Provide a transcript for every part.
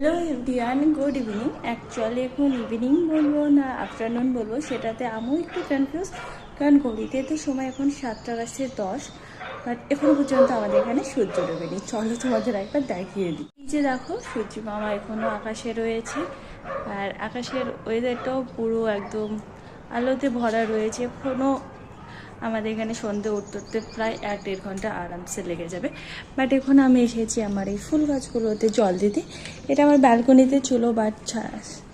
Hello everyone, good evening. Actually এখন evening বলব না, আফটারনুন বলব। সেটাতে আমিও একটু কনফিউজ কারণ ঘড়িতে তো সময় এখন সাতটা বাজছে দশ বাট এখনও পর্যন্ত আমাদের এখানে সূর্য ডোবেনি। চলো তোমাদের একবার দেখিয়ে দিই। এই যে দেখো, সূর্য মামা এখনও আকাশে রয়েছে, আর আকাশের ওয়েদারটাও পুরো একদম আলোতে ভরা রয়েছে। এখনও আমাদের এখানে সন্ধে উঠতে উঠতে প্রায় এক দেড় ঘণ্টা আরামসে লেগে যাবে। বাট এখন আমি এসেছি আমার এই ফুল গাছগুলোতে জল দিতে। এটা আমার ব্যালকনিতে ছিল বাট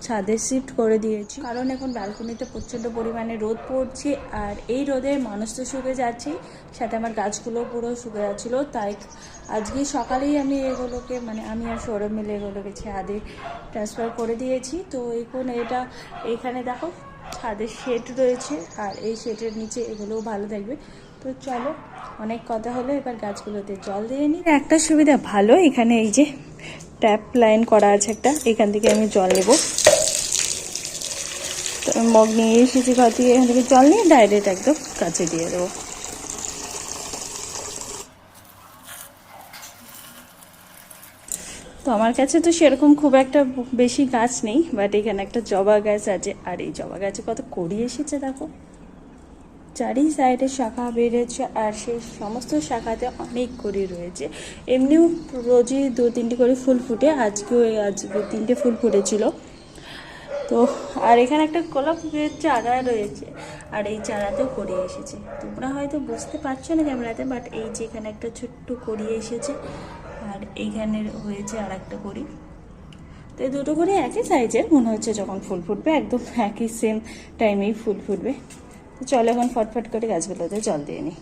ছাদে শিফট করে দিয়েছি। কারণ এখন ব্যালকনিতে প্রচণ্ড পরিমাণে রোদ পড়ছে আর এই রোদে মানুষ তো শুকে যাচ্ছে, সাথে আমার গাছগুলো পুরো শুকে যাচ্ছিল। তাই আজকে সকালেই আমি এগুলোকে মানে আমি আর সৌরভ মিলে এগুলোকে ছাদে ট্রান্সফার করে দিয়েছি। তো এখন এটা, এখানে দেখো ছাদের শেড রয়েছে, আর এই শেডের নিচে এগুলোও ভালো থাকবে তো চলো, অনেক কথা হলো, এবার গাছগুলোতে জল দিয়ে নিই একটা সুবিধা ভালো, এখানে এই যে ট্যাপ লাইন করা আছে একটা, এখান থেকে আমি জল নেব। মগ নিয়ে এসেছি ঘর থেকে এখান থেকে জল নিয়ে ডাইরেক্ট একদম কাছে দিয়ে দেবো। তো আমার কাছে তো সেরকম খুব একটা বেশি গাছ নেই বাট এখানে একটা জবা গাছ আছে, আর এই জবা গাছে কত কড়ি এসেছে দেখো। চারি সাইডে শাখা বেড়েছে, আর সেই সমস্ত শাখাতে অনেক কড়ি রয়েছে। এমনিও রোজই দু তিনটে করে ফুল ফুটে, আজকেও আজকে তিনটে ফুল ফুটেছিল। তো, আর এখানে একটা গোলাপের চারা রয়েছে, আর এই চারাতেও কড়ি এসেছে। তোমরা হয়তো বুঝতে পারছ না ক্যামেরাতে বাট এই যে এখানে একটা ছোট্ট কড়ি এসেছে আর এইখানে হয়েছে আর একটা কড়ি। তো এই দুটো করে একই সাইজের মনে হচ্ছে যখন ফুল ফুটবে, একদম একই সেম টাইমেই ফুল ফুটবে। তো চলো এখন ফটফট করে গাছগুলোতে জল দিয়ে নিই।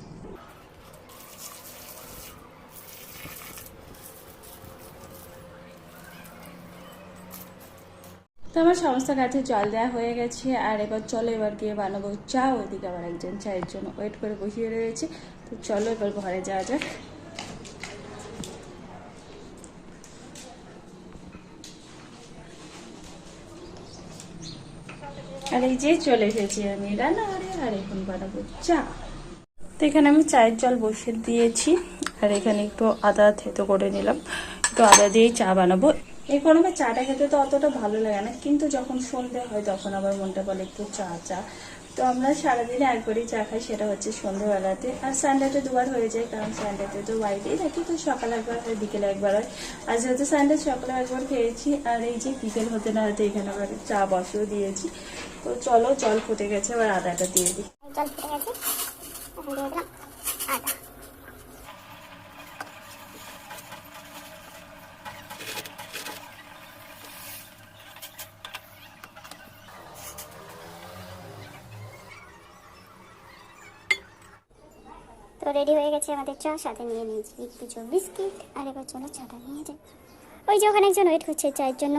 তো আমার সমস্ত গাছে জল দেওয়া হয়ে গেছে, আর এবার চলো এবার গিয়ে বানাবো চা। ওইদিকে আবার একজন চায়ের জন্য ওয়েট করে বসিয়ে রয়েছে। তো চলো এবার ঘরে যাওয়া যাক। আর এই যে চলে এসেছি আমি। রান্নাঘরে আর, এখন বানাবো চা। তো এখানে আমি চায়ের জল বসিয়ে দিয়েছি। আর এখানে একটু আদা থেতো করে নিলাম। একটু আদা দিয়েই চা বানাবো। এই গরমে চাটা খেতে তো অতটা ভালো লাগে না, কিন্তু যখন সন্ধে হয় তখন আবার মনটা বলে একটু চা চা। তো আমরা সারাদিনে একবারই চা খাই, সেটা হচ্ছে সন্ধ্যেবেলাতে। আর সানডেতে দুবার হয়ে যায়, কারণ সানডেতে তো বাড়িতেই থাকি, তো সকালে একবার হয়, বিকেলে একবার হয়। আর যেহেতু সানডে সকালে একবার খেয়েছি, আর এই যে বিকেল হতে না হতে এখানে আবার চা বসেও দিয়েছি। তো চলো, জল ফুটে গেছে আবার আদাটা দিয়ে দিই। জল ফুটে গেছে তো রেডি হয়ে গেছে আমাদের চা সাথে নিয়ে নিয়েছি কিছু বিস্কিট আর এবার চলো চাটা নিয়ে যাই ওই যে ওখানে একজন ওয়েট করছে চায়ের জন্য